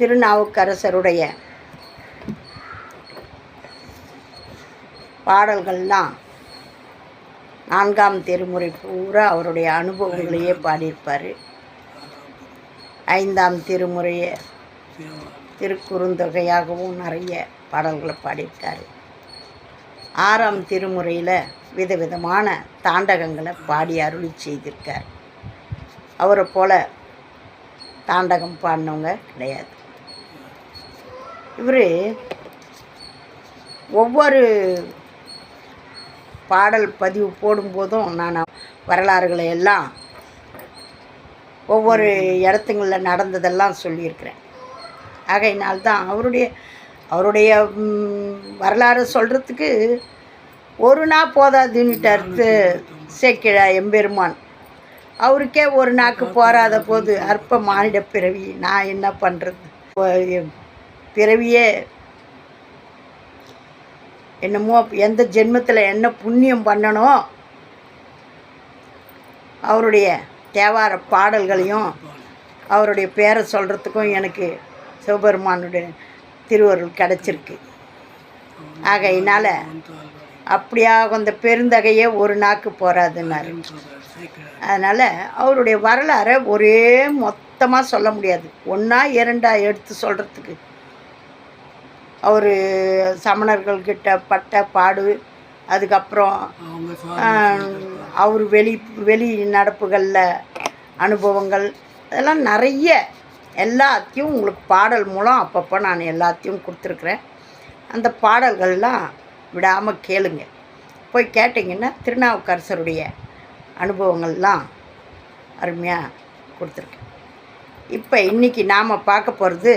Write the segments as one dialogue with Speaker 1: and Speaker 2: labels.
Speaker 1: திருநாவுக்கரசருடைய பாடல்கள்லாம் நான்காம் திருமுறை பூரா அவருடைய அனுபவங்களையே பாடியிருப்பார். ஐந்தாம் திருமுறையை திருக்குறுந்தொகையாகவும் நிறைய பாடல்களை பாடியிருக்காரு. ஆறாம் திருமுறையில் விதவிதமான தாண்டகங்களை பாடி அருளி செய்திருக்கார். அவரை போல தாண்டகம் பாடினவங்க கிடையாது. இவர் ஒவ்வொரு பாடல் பதிவு போடும்போதும் நான் வரலாறுகளை எல்லாம் ஒவ்வொரு இடத்துங்களில் நடந்ததெல்லாம் சொல்லியிருக்கிறேன். ஆகையினால்தான் அவருடைய அவருடைய வரலாறு சொல்கிறதுக்கு ஒரு நாள் போதாதுன்னுட்டார் சேக்கிழா எம்பெருமான். அவருக்கே ஒரு நாக்கு போராத போது அற்ப மானிட பிறவி நான் என்ன பண்ணுறது பிறவியே. என்னமோ எந்த ஜென்மத்தில் என்ன புண்ணியம் பண்ணணும் அவருடைய தேவார பாடல்களையும் அவருடைய பேரை சொல்கிறதுக்கும் எனக்கு சிவபெருமானுடைய திருவருள் கிடச்சிருக்கு. ஆகையினால் அப்படியாக அந்த பெருந்தகையே ஒரு நாக்கு போகாதுன்னாரு அதனால் அவருடைய வரலாறை ஒரே மொத்தமாக சொல்ல முடியாது. ஒன்றா இரண்டா எடுத்து சொல்கிறதுக்கு அவர் சமணர்கள்கிட்ட பட்ட பாடு அதுக்கப்புறம் அவர் வெளி வெளி நடப்புகளில் அனுபவங்கள் அதெல்லாம் நிறைய எல்லாத்தையும் உங்களுக்கு பாடல் மூலம் அப்பப்போ நான் எல்லாத்தையும் கொடுத்துருக்குறேன். அந்த பாடல்கள்லாம் விடாமல் கேளுங்க. போய் கேட்டிங்கன்னா திருநாவுக்கரசருடைய அனுபவங்கள்லாம் அருமையாக கொடுத்துருக்கேன். இப்போ இன்றைக்கி நாம் பார்க்க போகிறது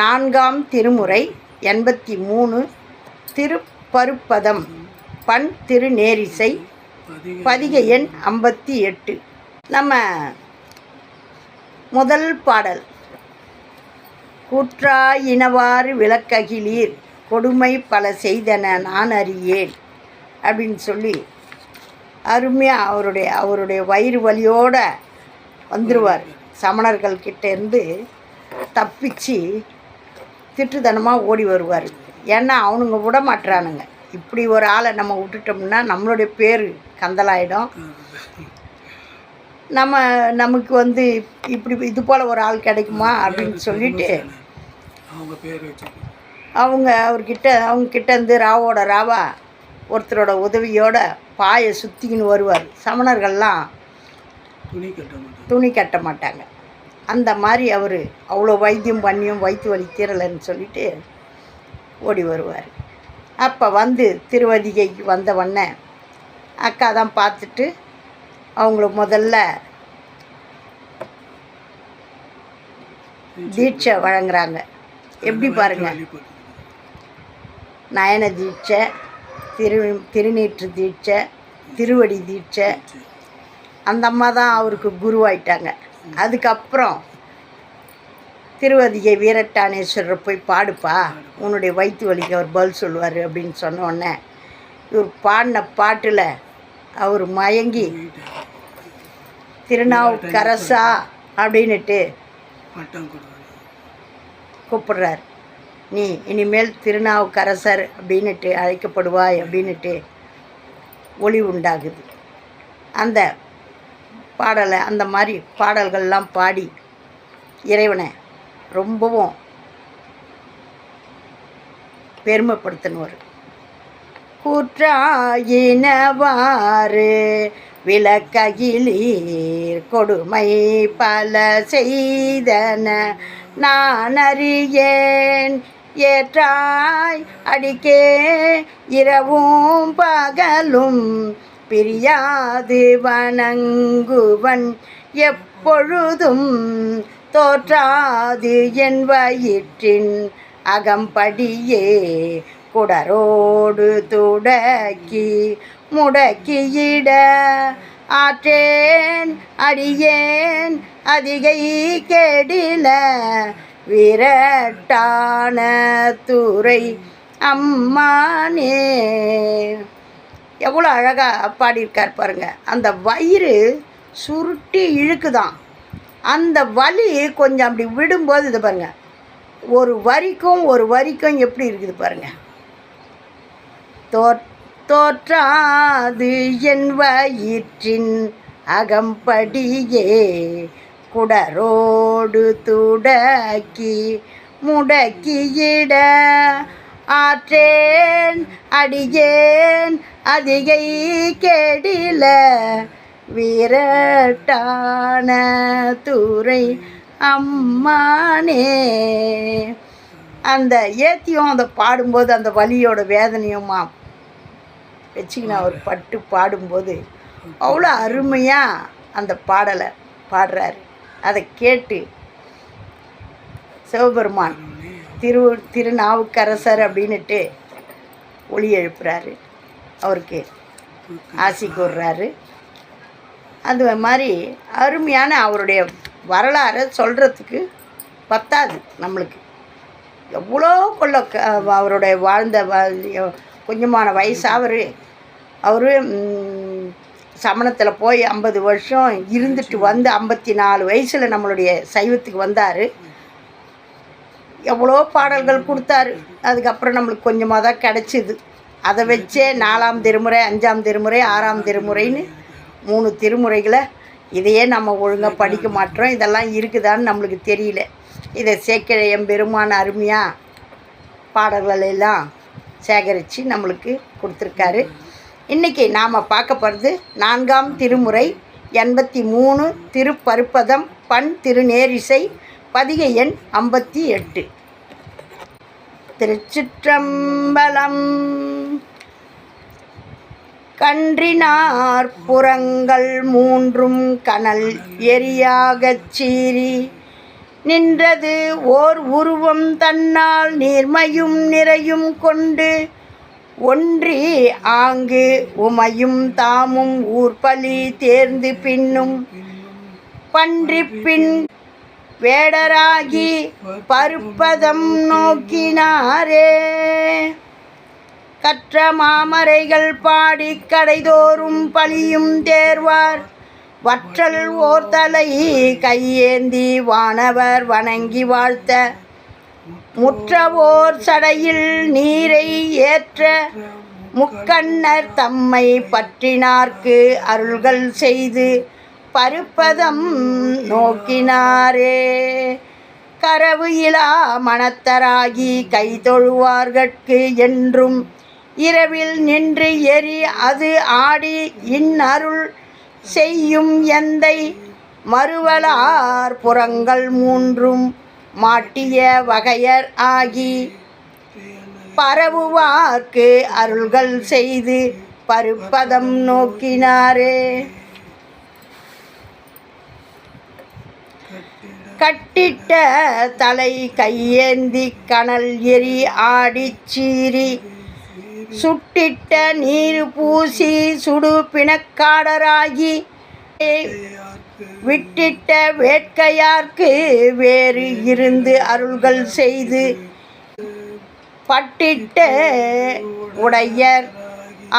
Speaker 1: நான்காம் திருமுறை எண்பத்தி மூணு திருப்பருப்பதம் பண் திருநேரிசை பதிகை எண் ஐம்பத்தி எட்டு. நம்ம முதல் பாடல். கூற்றாயினவாறு விளக்ககிலீர் கொடுமை பல செய்தன நான் அறியேன் அப்படின்னு சொல்லி அருமையாக அவருடைய அவருடைய வயிறு வலியோடு வந்துடுவார் சமணர்கள் கிட்டேருந்து தப்பிச்சு திட்டுத்தனமாக ஓடி வருவார். ஏன்னா அவனுங்க விட மாட்டுறானுங்க இப்படி ஒரு ஆளை நம்ம விட்டுட்டோம்னா நம்மளுடைய பேர் கந்தலாயிடும். நம்ம நமக்கு வந்து இப்படி இது போல் ஒரு ஆள் கிடைக்குமா அப்படின்னு சொல்லிட்டு
Speaker 2: அவங்க பேர்
Speaker 1: அவங்க அவர்கிட்ட அவங்க கிட்ட இருந்து ராவோட ராவா ஒருத்தரோட உதவியோட பாயை சுற்றிக்கின்னு வருவார். சமணர்கள்லாம்
Speaker 2: துணி கட்ட மாட்டாங்க.
Speaker 1: அந்த மாதிரி அவர் அவ்வளோ வைத்தியம் பண்ணியும் வயிற்று வலி தீரலைன்னு சொல்லிட்டு ஓடி வருவார். அப்போ வந்து திருவதிகைக்கு வந்த உடனே அக்கா தான் பார்த்துட்டு அவங்கள முதல்ல தீட்சை வழங்குறாங்க. எப்படி
Speaker 2: பாருங்கள்
Speaker 1: நயன தீட்சை திரு திருநீற்று தீட்சை திருவடி தீட்சை. அந்த அம்மா தான் அவருக்கு குருவாயிட்டாங்க அதுக்கப்புறம் திருவதிகை வீரட்டானேஸ்வரர் போய் பாடுப்பா. உன்னுடைய வயிற்று வலிக்கு அவர் பதில் சொல்லுவார் அப்படின்னு சொன்ன உடனே இவர் பாடின பாட்டில் அவர் மயங்கி திருநாவுக்கரசா அப்படின்னுட்டு கூப்பிடுறார். நீ இனிமேல் திருநாவுக்கரசர் அப்படின்னுட்டு அழைக்கப்படுவாய் அப்படின்னுட்டு ஒளி உண்டாகுது. அந்த பாடலை அந்த மாதிரி பாடல்கள்லாம் பாடி இறைவனை ரொம்பவும் பெருமைப்படுத்தினவர். குற்றாயினவாறு விளக்ககிலீர் கொடுமை பல செய்தன நான் அறியேன். ஏற்றாய் அடிக்கே இரவும் பகலும் பிரியாது வணங்குவன். எப்பொழுதும் தோற்றாது என் வயிற்றின் அகம்படியே. குடரோடு துடக்கி முடக்கியிட ஆற்றேன் அடியேன் அதிகை கெடில விரட்டான துறை அம்மானே. எவ்வளோ அழகாக பாடியிருக்கார் பாருங்க. அந்த வயிறு சுருட்டி இழுக்குதான். அந்த வலி கொஞ்சம் அப்படி விடும்போது இது பாருங்கள் ஒரு வரிக்கும் ஒரு வரிக்கும் எப்படி இருக்குது பாருங்கள் தோற் தோற்றாது என் வயிற்றின் அகம்படியே குடரோடு துடக்கி முடக்கியிட ஆற்றேன் அடியேன் அதிகை கெடில விரட்டான துறை அம்மானே. அந்த ஏத்தியும் அதை பாடும்போது அந்த வலியோட வேதனையுமா வச்சுக்கின அவர் பட்டு பாடும்போது அவ்வளோ அருமையாக அந்த பாடலை பாடுறாரு. அதை கேட்டு சிவபெருமான் திரு திருநாவுக்கரசர் அப்படின்னுட்டு ஒளி எழுப்புறாரு. அவருக்கு ஆசி கூறுறாரு. அது மாதிரி அருமையான அவருடைய வரலாறை சொல்கிறதுக்கு பத்தாது நம்மளுக்கு. எவ்வளோ கொள்ள க- அவருடைய வாழ்ந்த கொஞ்சமான வயசு அவர். அவர் சமணத்தில் போய் ஐம்பது வருஷம் இருந்துட்டு வந்து ஐம்பத்தி நாலு வயசில் நம்மளுடைய சைவத்துக்கு வந்தார். எவ்வளோ பாடல்கள் கொடுத்தாரு. அதுக்கப்புறம் நம்மளுக்கு கொஞ்சமாக தான் கிடச்சிது. அதை வச்சே நாலாம் திருமுறை அஞ்சாம் திருமுறை ஆறாம் திருமுறைன்னு மூணு திருமுறைகளை இதையே நம்ம ஒழுங்காக படிக்க மாட்டோம். இதெல்லாம் இருக்குதான்னு நம்மளுக்கு தெரியல. இதை சேக்கிழ பெருமான அருமையாக பாடல்கள் எல்லாம் சேகரித்து நம்மளுக்கு கொடுத்துருக்காரு. இன்றைக்கி நாம் பார்க்க போகிறது நான்காம் திருமுறை எண்பத்தி மூணு திருப்பருப்பதம் பண் திருநேரிசை பதிகை எண் ஐம்பத்தி எட்டு. திருச்சிற்றம்பலம். கன்றினார் புறங்கள் மூன்றும் கனல் எரியாகச் சீறி நின்றது ஓர் உருவம் தன்னால் நீர்மையும் நிறையும் கொண்டு ஒன்றி ஆங்கு உமையும் தாமும் ஊர்பலி தேர்ந்து பின்னும் பன்றிப்பின் வேடராகி பருப்பதம் நோக்கினாரே. கற்ற மாமரைகள் பாடி கடைதோறும் பழியும் தேர்வார். வற்றல் ஓர் தலை கையேந்தி வானவர் வணங்கி வாழ்த்த. முற்றவோர் சடையில் நீரை ஏற்ற முக்கண்ணர் தம்மை பற்றினார்க்கு அருள்கள் செய்து. பருப்பதம் நோக்கினாரே. கரவு இலா மனத்தராகி கை தொழுவார்கட்கு என்றும் இரவில் நின்று எரி அது ஆடி இன்னருள் செய்யும் எந்தை மறுவலார் புறங்கள் மூன்றும் மாட்டிய வகையர் ஆகி பரவுவார்க்கு அருள்கள் செய்து பருப்பதம் நோக்கினாரே. கட்டிட்ட தலை கையேந்தி கனல் எரி ஆடிச் சீறி. சுட்டிட்ட நீர் பூசி சுடு பிணக்காடராகி. விட்டிட்ட வேட்கையார்க்கு வேறு இருந்து அருள்கள் செய்து. பட்டிட்ட உடையர்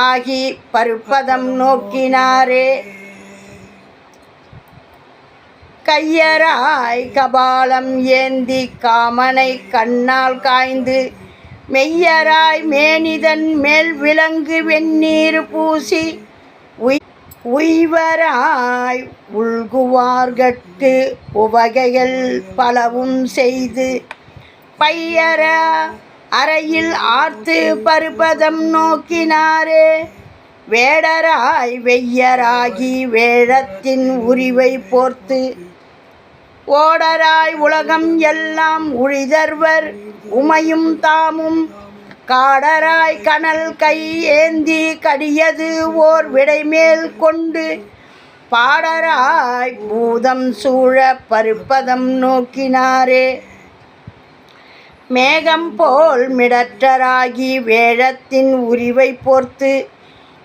Speaker 1: ஆகி பருப்பதம் நோக்கினாரே. கையராய் கபாலம் ஏந்தி காமனை கண்ணால் காய்ந்து மெய்யராய் மேனிதன் மேல் விலங்கு வெந்நீர் பூசி உய் உய்வராய் உள்குவார்கட்டு உவகைகள் பலவும் செய்து பையர அறையில் ஆர்த்து பருப்பதம் நோக்கினாரே வேடராய் வெய்யராகி வேடத்தின் உரிவை போர்த்து ஓடராய் உலகம் எல்லாம் உழிதர்வர் உமையும் தாமும். காடராய் கனல் கை ஏந்தி கடியது ஓர் விடைமேல் கொண்டு பாடராய் பூதம் சூழ பருப்பதம் நோக்கினாரே. மேகம் போல் மிடற்றராகி வேழத்தின் உரிவை போர்த்து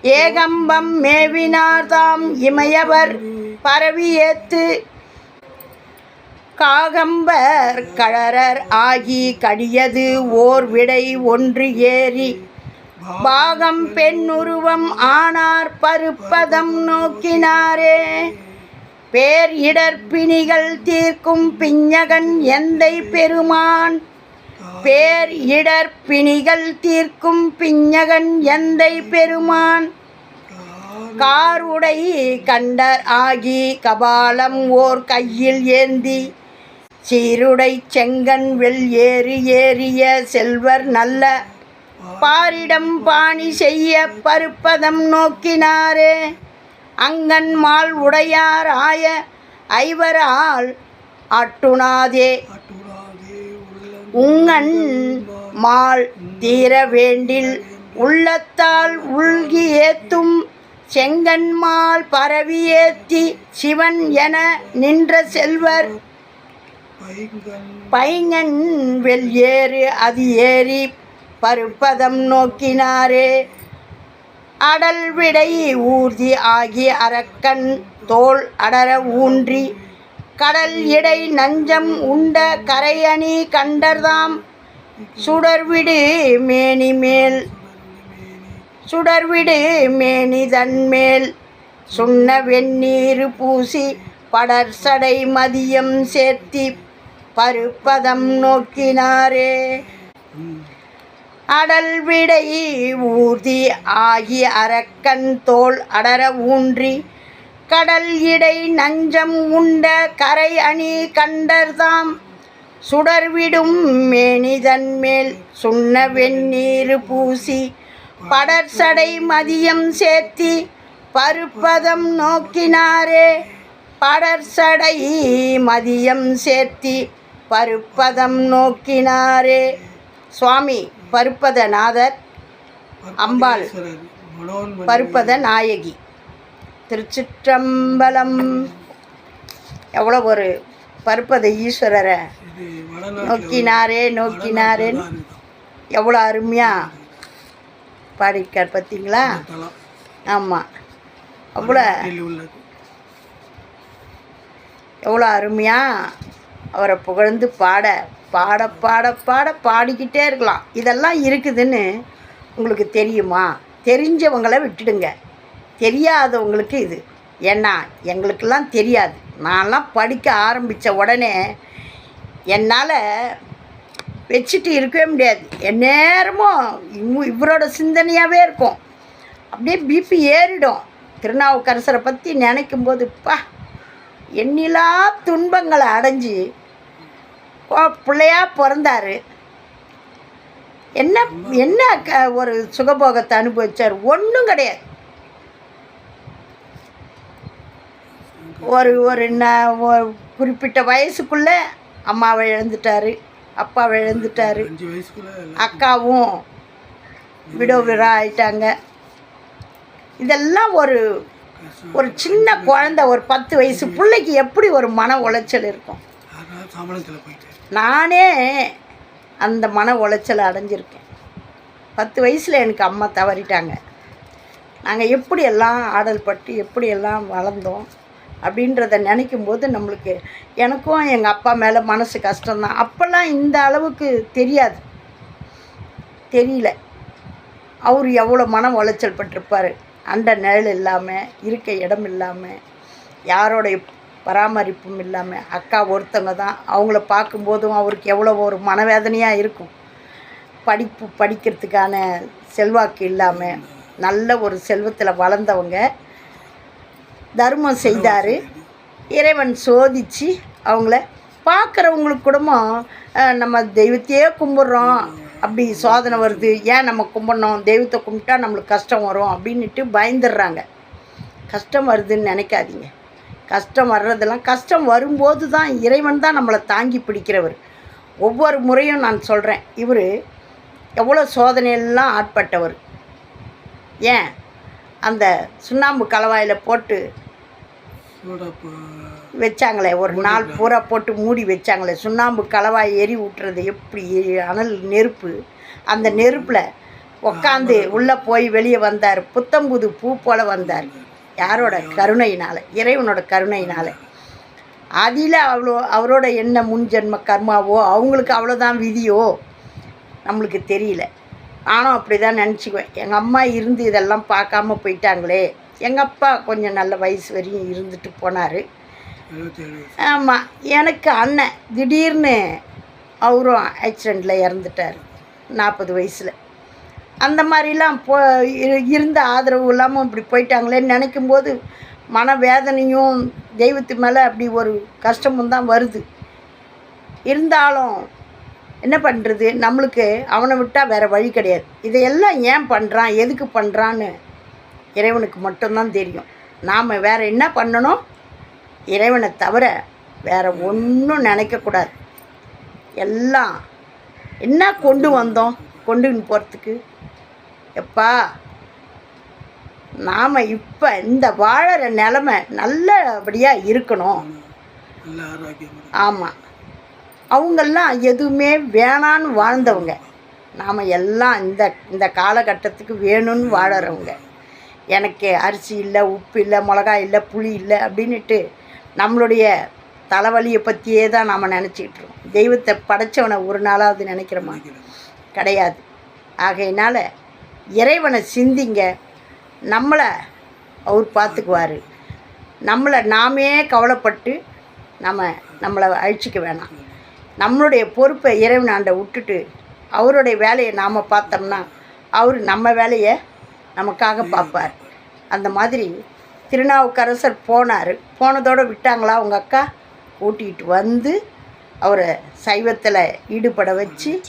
Speaker 1: ஏகம்பம் மேவினார்தாம் இமையவர் பரவியேத்து காகம்பர் கழறர் ஆகி கடியது ஓர் விடை ஒன்று ஏறி. பாகம் பெண்ணுருவம் ஆனார் பருப்பதம் நோக்கினாரே. பேர் இடர்பிணிகள் தீர்க்கும் பிஞகன் எந்தை பெருமான்? பேர் இடர்பிணிகள் தீர்க்கும் பிஞ்சகன் எந்தை பெருமான்? காருடை கண்டர் ஆகி கபாலம் ஓர் கையில் ஏந்தி. சீருடை செங்கன் வெள் ஏறி ஏறிய செல்வர் நல்ல பாரிடம் பாணி செய்ய பருப்பதம் நோக்கினாரே. அங்கன் மால் உடையார் ஆய ஐவரால் அட்டுணாதே உங்கன் மால் தீர வேண்டில் உள்ளத்தால் உள்கி ஏத்தும் செங்கன்மால் பரவி ஏத்தி சிவன் என நின்ற செல்வர்
Speaker 2: பைங்கன்.
Speaker 1: வெள்ளியேறு ஏறு அது ஏறி பருப்பதம் நோக்கினாரே. அடல் விடை ஊர்தி ஆகி அரக்கன் தோள் அடர ஊன்றி கடல் இடை நஞ்சம் உண்ட கரையணி கண்டர்தாம். சுடர்விடு மேனி மேல் சுடர்விடு மேனி தன்மேல் சுண்ண வெந்நீர் பூசி படர்சடை மதியம் சேர்த்தி பருப்பதம் நோக்கினாரே. அடல் விடை ஊர்தி ஆகி அரக்கன் தோள் அடர ஊன்றி கடல் இடை நஞ்சம் உண்ட கரை அணி கண்டர்தாம். சுடர்விடும் மேனிதன் மேல் சுண்ண வெந்நீர் பூசி படர்சடை மதியம் சேர்த்தி பருப்பதம் நோக்கினாரே. படர்சடை மதியம் சேர்த்தி பருப்பதம் நோக்கினாரே. சுவாமி பருப்பத
Speaker 2: நாதர் அம்பாள்.
Speaker 1: பருப்பத நாயகி. திருச்சிற்றம்பலம். எவ்வளோ ஒரு பருப்பத ஈஸ்வரரை. நோக்கினாரே நோக்கினாரேன்னு எவ்வளோ அருமையாக பாடியிருக்கார் பார்த்தீங்களா? ஆமாம் அவ்வளோ எவ்வளோ அருமையாக அவரை புகழ்ந்து பாட பாட பாட பாட பாடிக்கிட்டே இருக்கலாம். இதெல்லாம் இருக்குதுன்னு உங்களுக்கு தெரியுமா? தெரிஞ்சவங்கள விட்டுடுங்க. தெரியாதவங்களுக்கு இது. ஏன்னா எங்களுக்கெல்லாம் தெரியாது. நான்லாம் படிக்க ஆரம்பித்த உடனே என்னால் வச்சுட்டு இருக்கவே முடியாது. எந்நேரமும் இவ் இவரோட சிந்தனையாகவே இருக்கும். அப்படியே பிபி ஏறிடும். திருநாவுக்கரசரை பற்றி நினைக்கும் போதுப்பா பா எண்ணிலா துன்பங்களை அடைஞ்சு போ- பிள்ளையா பிறந்தாரு. என்ன என்ன ஒரு சுகபோகத்தை அனுபவிச்சார்? ஒன்றும் கிடையாது. ஒரு ஒரு ந ஒரு குறிப்பிட்ட வயசுக்குள்ளே அம்மாவை இழந்துட்டாரு அப்பாவை இழந்துட்டாரு அக்காவும் விடோவிரா ஆயிட்டாங்க. இதெல்லாம் ஒரு. ஒரு சின்ன குழந்தை ஒரு பத்து வயசு பிள்ளைக்கு எப்படி ஒரு மன உளைச்சல் இருக்கும்? நானே அந்த மன உளைச்சலை அடைஞ்சிருக்கேன். பத்து வயசில் எனக்கு அம்மா தவறிட்டாங்க. நாங்கள் எப்படியெல்லாம் ஆடல் பட்டு எப்படியெல்லாம் வளர்ந்தோம் அப்படின்றத நினைக்கும் போது நம்மளுக்கு எனக்கும் எங்கள் அப்பா மேலே மனசு கஷ்டம்தான். அப்போல்லாம் இந்த அளவுக்கு தெரியாது. தெரியல. அவர் எவ்வளோ மன உளைச்சல் பட்டிருப்பார். அண்ட நிழல் இல்லாமல் இருக்க இடம் இல்லாமல் யாரோடைய பராமரிப்பும் இல்லாமல் அக்கா ஒருத்தவங்க தான். அவங்கள பார்க்கும்போதும் அவருக்கு எவ்வளோ ஒரு மனவேதனையாக இருக்கும். படிப்பு படிக்கிறதுக்கான செல்வாக்கு இல்லாமல் நல்ல ஒரு செல்வத்தில் வளர்ந்தவங்க. தர்மம் செய்தார். இறைவன் சோதிச்சு அவங்கள பார்க்குறவங்களுக்கு கூடமோ நம்ம தெய்வத்தையே கும்பிட்றோம். அப்படி சோதனை வருது. ஏன் நம்ம கும்பிட்ணும்? தெய்வத்தை கும்பிட்டா நம்மளுக்கு கஷ்டம் வரும். அப்படின்னுட்டு பயந்துடுறாங்க. கஷ்டம் வருதுன்னு நினைக்காதீங்க. கஷ்டம் வர்றதெல்லாம் கஷ்டம் வரும்போது தான் இறைவன் தான் நம்மளை தாங்கி பிடிக்கிறவர். ஒவ்வொரு முறையும் நான் சொல்கிறேன் இவர் எவ்வளோ சோதனையெல்லாம் ஆட்பட்டவர். ஏன்? அந்த சுண்ணாம்பு கலவாயில் போட்டு வச்சாங்களே ஒரு நாள் பூரா போட்டு மூடி வச்சாங்களே சுண்ணாம்பு கலவாய் எரி விட்டுறது எப்படி? அனல் நெருப்பு. அந்த நெருப்பில் உக்காந்து உள்ளே போய் வெளியே வந்தார். புத்தம்புது பூ போல வந்தார். யாரோட கருணையினால் இறைவனோட கருணையினால். அதில் அவ்வளோ அவரோட என்ன முன் ஜென்ம கர்மாவோ அவங்களுக்கு அவ்வளோதான் விதியோ நம்மளுக்கு தெரியல. நானும் அப்படி தான் நினச்சிக்குவேன். எங்கள் அம்மா இருந்து இதெல்லாம் பார்க்காம போயிட்டாங்களே. எங்கள் அப்பா கொஞ்சம் நல்ல வயசு வரையும் இருந்துட்டு போனார். ஆமாம் எனக்கு அண்ணன் திடீர்னு அவரும் ஆக்சிடெண்ட்டில் இறந்துட்டார். நாற்பது வயசில். அந்த மாதிரிலாம் போ இருந்த ஆதரவு இல்லாமல் இப்படி போயிட்டாங்களேன்னு நினைக்கும் போது மனவேதனையும் தெய்வத்து மேலே அப்படி ஒரு கஷ்டமும் தான் வருது. இருந்தாலும் என்ன பண்ணுறது நம்மளுக்கு அவனை விட்டால் வேறு வழி கிடையாது. இதையெல்லாம் ஏன் பண்ணுறான் எதுக்கு பண்ணுறான்னு இறைவனுக்கு மட்டும்தான் தெரியும். நாம் வேறு என்ன பண்ணணும்? இறைவனை தவிர வேறு ஒன்றும் நினைக்கக்கூடாது எல்லாம் என்ன கொண்டு வந்தோம்? கொண்டுன்னு போகிறதுக்கு எப்பா நாம் இப்போ இந்த வாழற நிலமை நல்லபடியாக இருக்கணும். ஆமாம் அவங்கெல்லாம் எதுவுமே வேணான்னு வாழ்ந்தவங்க. நாம் எல்லாம் இந்த இந்த காலகட்டத்துக்கு வேணும்னு வாழறவங்க. எனக்கு அரிசி இல்லை உப்பு இல்லை மிளகாய் இல்லை புளி இல்லை அப்படின்னுட்டு நம்மளுடைய தலைவலியை பற்றியே தான் நாம் நினச்சிக்கிட்டு இருக்கோம். தெய்வத்தை படைச்சவனை ஒரு நாளாவது நினைக்கிறோமா. கிடையாது. ஆகையினால இறைவனை சிந்திங்க. நம்மளை அவர் பார்த்துக்குவார். நம்மளை நாமே கவலைப்பட்டு நம்ம நம்மளை அழிச்சிக்க வேணாம். நம்மளுடைய பொறுப்பை இறைவனாண்ட விட்டுட்டு அவருடைய வேலையை நாம் பார்த்தோம்னா அவர் நம்ம வேலையை நமக்காக பார்ப்பார். அந்த மாதிரி திருநாவுக்கரசர் போனார். போனதோடு விட்டாங்களா உங்கள் அக்கா? கூட்டிகிட்டு வந்து அவரை சைவத்தில் ஈடுபட வச்சு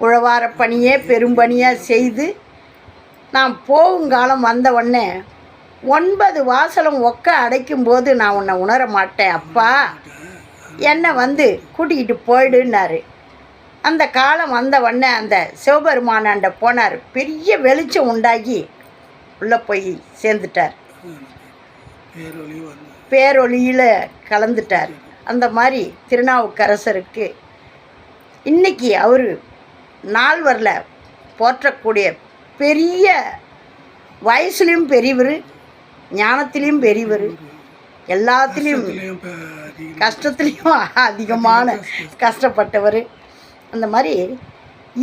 Speaker 1: உழவார பணியே பெரும்பணியாக செய்து நான் போகுங்காலம் வந்த உடனே ஒன்பது வாசலும் ஒக்க அடைக்கும்போது நான் உன்னை உணர மாட்டேன் அப்பா. என்னை வந்து கூட்டிக்கிட்டு போயிடுன்னாரு. அந்த காலம் வந்த உடனே அந்த சிவபெருமானாண்ட போனார். பெரிய வெளிச்சம் உண்டாகி உள்ளே போய் சேர்ந்துட்டார். பேரொழியில் கலந்துட்டார். அந்த மாதிரி திருநாவுக்கரசருக்கு இன்னைக்கு அவர் நால்வரில் போற்றக்கூடிய பெரிய வயசுலேயும் பெரியவர் ஞானத்திலையும் பெரியவர் எல்லாத்துலேயும் கஷ்டத்துலேயும் அதிகமான கஷ்டப்பட்டவர். அந்த மாதிரி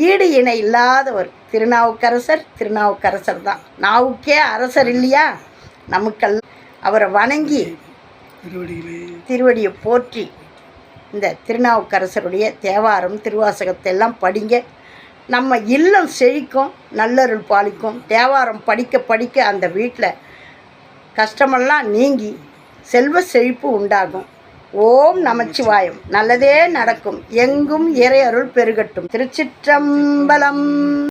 Speaker 1: ஈடு இணை இல்லாதவர். திருநாவுக்கரசர் திருநாவுக்கரசர் தான். நாவுக்கே அரசர் இல்லையா? நமக்கல் அவரை வணங்கி திருவடியை போற்றி இந்த திருநாவுக்கரசருடைய தேவாரம் திருவாசகத்தை எல்லாம் படிங்க. நம்ம இல்லம் செழிக்கும் நல்லருள் பாலிக்கும் தேவாரம் படிக்க படிக்க அந்த வீட்டில் கஷ்டமெல்லாம் நீங்கி செல்வ செழிப்பு உண்டாகும். ஓம் நமச்சிவாயம். நல்லதே நடக்கும். எங்கும் இறை அருள் பெருகட்டும். திருச்சிற்றம்பலம்.